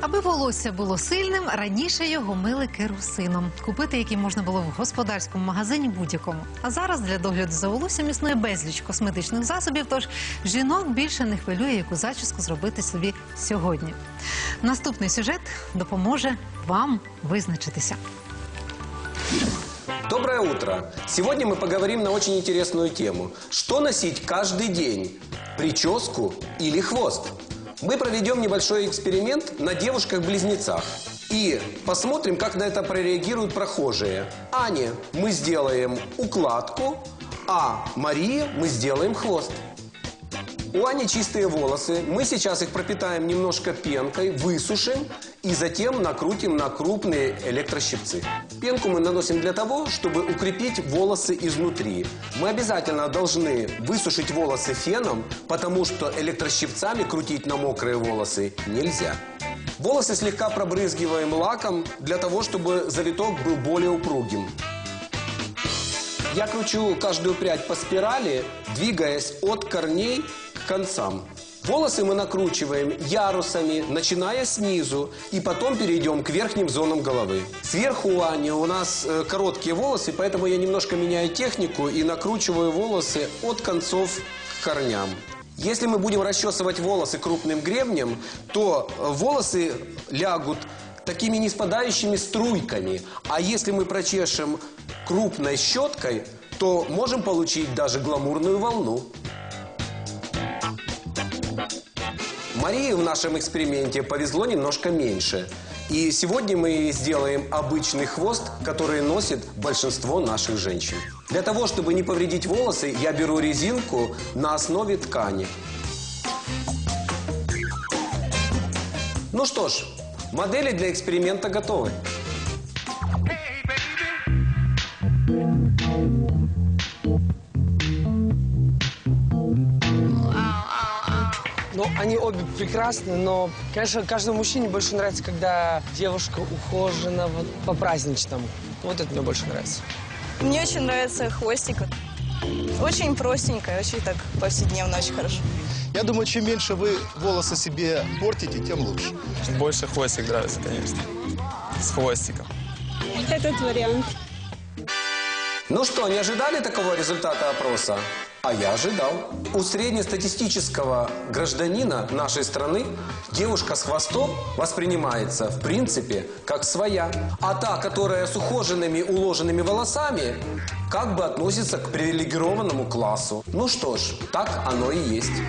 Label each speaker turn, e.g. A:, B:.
A: Аби волосся було сильним, раніше його мили керосином, купити який можна було в господарському магазині будь-якому. А зараз для догляду за волоссям існує безліч косметичних засобів. Тож жінок більше не хвилює, яку зачіску зробити собі сьогодні. Наступний сюжет допоможе вам визначитися.
B: Доброе утро! Сегодня мы поговорим на очень интересную тему. Что носить каждый день? Прическу или хвост? Мы проведем небольшой эксперимент на девушках-близнецах. И посмотрим, как на это прореагируют прохожие. Ане мы сделаем укладку, а Марии мы сделаем хвост. У Ани чистые волосы. Мы сейчас их пропитаем немножко пенкой, высушим и затем накрутим на крупные электрощипцы. Пенку мы наносим для того, чтобы укрепить волосы изнутри. Мы обязательно должны высушить волосы феном, потому что электрощипцами крутить на мокрые волосы нельзя. Волосы слегка пробрызгиваем лаком для того, чтобы завиток был более упругим. Я кручу каждую прядь по спирали, двигаясь от корней концам. Волосы мы накручиваем ярусами, начиная снизу, и потом перейдем к верхним зонам головы. Сверху у Ани у нас э, короткие волосы, поэтому я немножко меняю технику и накручиваю волосы от концов к корням. Если мы будем расчесывать волосы крупным гребнем, то э, волосы лягут такими не спадающими струйками. А если мы прочешем крупной щеткой, то можем получить даже гламурную волну. Марии в нашем эксперименте повезло немножко меньше. И сегодня мы сделаем обычный хвост, который носит большинство наших женщин. Для того, чтобы не повредить волосы, я беру резинку на основе ткани. Ну что ж, модели для эксперимента готовы.
C: Ну, они обе прекрасны, но, конечно, каждому мужчине больше нравится, когда девушка ухожена вот, по-праздничному. Вот это мне больше нравится.
D: Мне очень нравится хвостик. Очень простенько, очень так повседневно, очень хорошо.
E: Я думаю, чем меньше вы волосы себе портите, тем лучше.
F: Больше хвостик нравится, конечно. С хвостиком.
D: Этот вариант.
B: Ну что, не ожидали такого результата опроса? А я ожидал. У среднестатистического гражданина нашей страны девушка с хвостом воспринимается, в принципе, как своя. А та, которая с ухоженными, уложенными волосами, как бы относится к привилегированному классу. Ну что ж, так оно и есть.